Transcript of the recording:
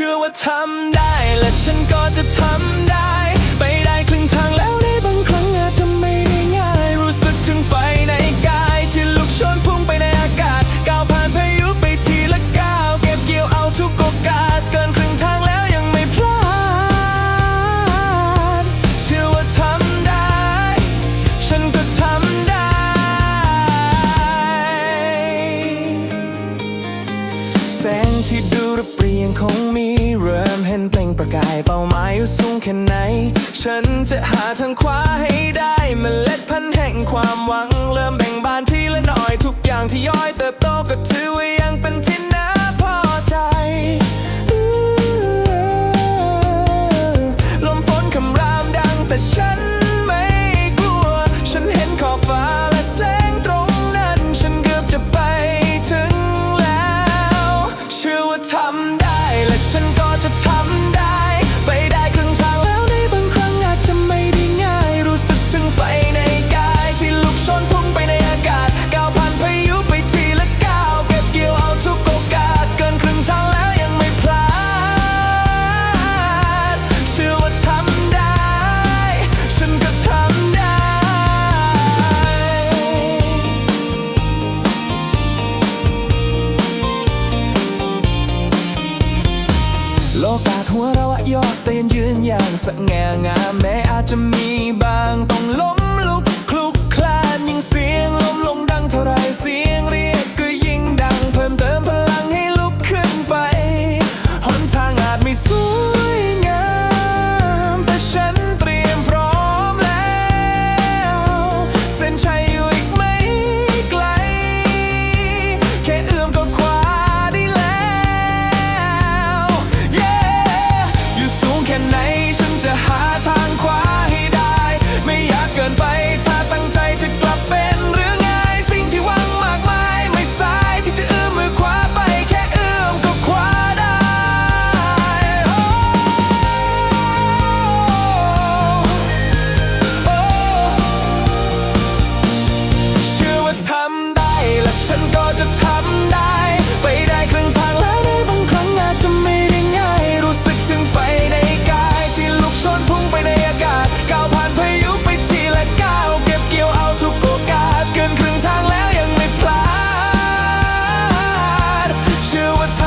ชื่อว่าทำได้และฉันก็จะทำได้ ฉันจะหาทางคว้าให้ได้เมล็ดพันธุ์แห่งความหวัง เริ่มแบ่งบานทีละน้อยทุกอย่างที่ย้อยเติบโตก็ถือว่ายังเป็นที่นั้ โลกาหัวเราะยอดเตียนยืนอย่างสง่างามแม้อาจจะมีบางต้องล้ม you were